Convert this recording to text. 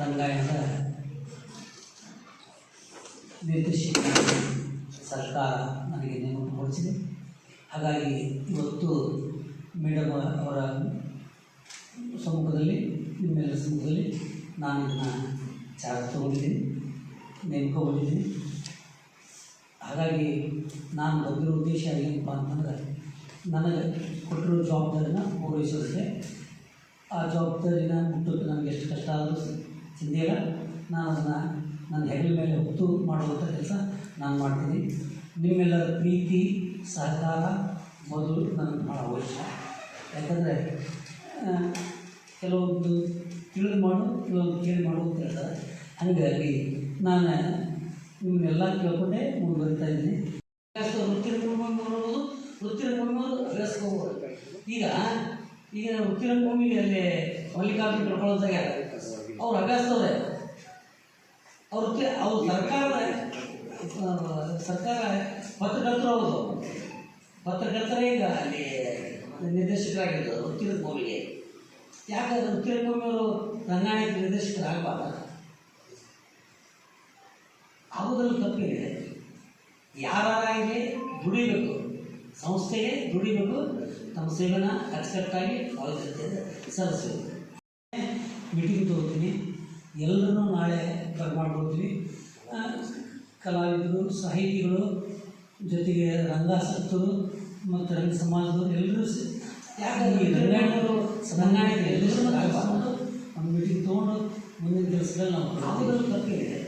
ರಂಗಾಯಣದ ನಿರ್ದೇಶಕ ಸರ್ಕಾರ ನನಗೆ ನೇಮಕಗೊಳಿಸಿದೆ ಹಾಗಾಗಿ ಇವತ್ತು ಮೇಡಮ್ ಅವರ ಸಮ್ಮುಖದಲ್ಲಿ, ನಿಮ್ಮೆಲ್ಲರ ಸಮ್ಮುಖದಲ್ಲಿ ನಾನು ಇದನ್ನು ಚಾರ್ಜ್ ತಗೊಂಡಿದ್ದೀನಿ ನೇಮಕಗೊಂಡಿದ್ದೀನಿ ಹಾಗಾಗಿ ನಾನು ಬಂದಿರೋ ಉದ್ದೇಶ ಏನಪ್ಪ ಅಂತಂದ್ರೆ, ನನಗೆ ಕೊಟ್ಟಿರೋ ಜವಾಬ್ದಾರಿನ ಪೂರೈಸೋದಕ್ಕೆ ಆ ಜವಾಬ್ದಾರಿನ ಮುಟ್ಟೋಕ್ಕೆ ನನಗೆ ಎಷ್ಟು ಕಷ್ಟ ಆದರೂ ಚಿಂತೆಯಿಲ್ಲ ನಾನು ಅದನ್ನು ನನ್ನ ಹೆಗಲ ಮೇಲೆ ಹೊತ್ತು ಮಾಡುವಂಥ ಕೆಲಸ ನಾನು ಮಾಡ್ತೀನಿ. ನಿಮ್ಮೆಲ್ಲರ ಪ್ರೀತಿ, ಸಹಕಾರ, ಮೊದಲು ನನಗೆ ಭಾಳ ಅವಶ್ಯ. ಯಾಕಂದರೆ ಕೆಲವೊಂದು ತಿಳಿದು ಮಾಡು, ಕೆಲವೊಂದು ಕೇಳಿ ಮಾಡು ಅಂತ ಹೇಳ್ತಾರೆ. ಹಾಗಾಗಿ ನಾನು ನಿಮ್ಮನ್ನೆಲ್ಲ ಕೇಳ್ಕೊಂಡೆ ಮುಂದುವರಿತಾ ಇದ್ದೀನಿ. ವೃತ್ತಿರ ಬರೋದು ವೃತ್ತಿರ ಅಭ್ಯಾಸಕ್ಕೆ ಹೋಗ್ಬೋದು. ಈಗ ಈಗ ವೃತ್ತಿರ ಭೂಮಿಗೆ ಅಲ್ಲಿ ಮಲ್ಲಿಕಾರ್ಜುನ ಕಳ್ಕೊಳ್ಳೋದಾಗ ಅವ್ರು ಹವ್ಯಾಸದವ್ರೆ ಅವ್ರ. ಅವ್ರು ಸರ್ಕಾರದ ಆ, ಸರ್ಕಾರ ಪತ್ರಕರ್ತರು ಹೌದು. ಪತ್ರಕರ್ತರೇ ಈಗ ಅಲ್ಲಿ ನಿರ್ದೇಶಕರಾಗಿರ್ತಾರೆ ಉತ್ತೀರ್ಣ ಭೂಮಿಗೆ. ಯಾಕಂದ್ರೆ ಉತ್ತೀರ್ಣ ಭೂಮಿಯವರು ನಿರ್ದೇಶಕರ ಆಗಲ್ಲ ಆಗೋದ್ರಲ್ಲಿ ತಪ್ಪಿದೆ. ಯಾರಾಗಲಿ ದುಡಿಬೇಕು. ಸಂಸ್ಥೆಗೆ ದುಡಿಬೇಕು. ತಮ್ಮ ಸೇವೆನ ಆಗಿ ಅವಶ್ಯಕತೆ ಸಲ್ಲಿಸಬೇಕು. ಮೀಟಿಂಗ್ ತಗೋತೀನಿ ಎಲ್ಲರೂ ನಾಳೆ ಬರ್ಮಾಡ್ಕೊಡ್ತೀವಿ ಕಲಾವಿದರು, ಸಾಹಿತಿಗಳು, ಜೊತೆಗೆ ರಂಗಾಸಕ್ತರು ಮತ್ತು ರಂಗ ಸಮಾಜದವರು ಎಲ್ಲರೂ ಯಾಕಂದ್ರೆ ರಂಗಾಯಣರು ರಂಗಾಯಣ ಎಲ್ಲರೂ ಒಂದು ಮೀಟಿಂಗ್ ತೊಗೊಂಡು ಮುಂದಿನ ಕೆಲಸದಲ್ಲಿ ನಾವು ಆಗೋದ್ರಲ್ಲಿ ತಪ್ಪೇನಿದೆ